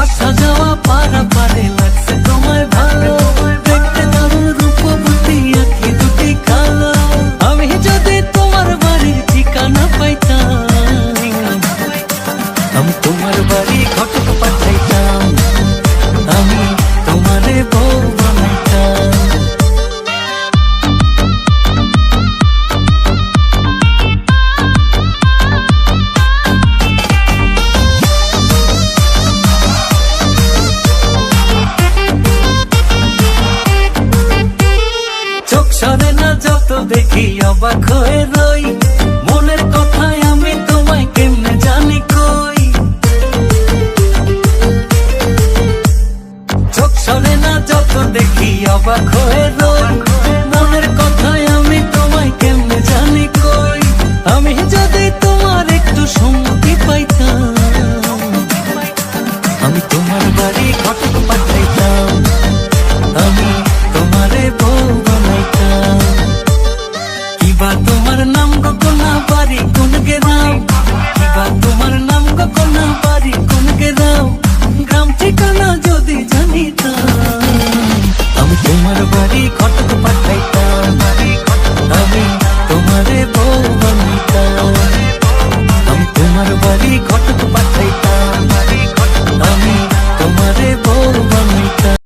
আসা যাওয়া পারা পারে তোমায় ভালো। দেখতে দারুণ রূপবতী, আখি দুটি কালো। আমি যদি তোমার বাড়ির ঠিকানা পাইতাম, আমি তোমার বাড়ি ঘটক সরে না, যত দেখি অবাক হয়ে রই। মনের কথায় আমি তোমায় কেমনে জানি কই? চোখ সরে না, যত দেখি অবাক হয়ে রই। মনের কথায় আমি তোমায় কেমনে জানি কই? আমি যদি তোমার একটু সম্মতি পাইতাম, আমি তোমার বাড়ি ঘটক পাঠাইতাম। আমাকে দাও গ্রাম ঠিকানা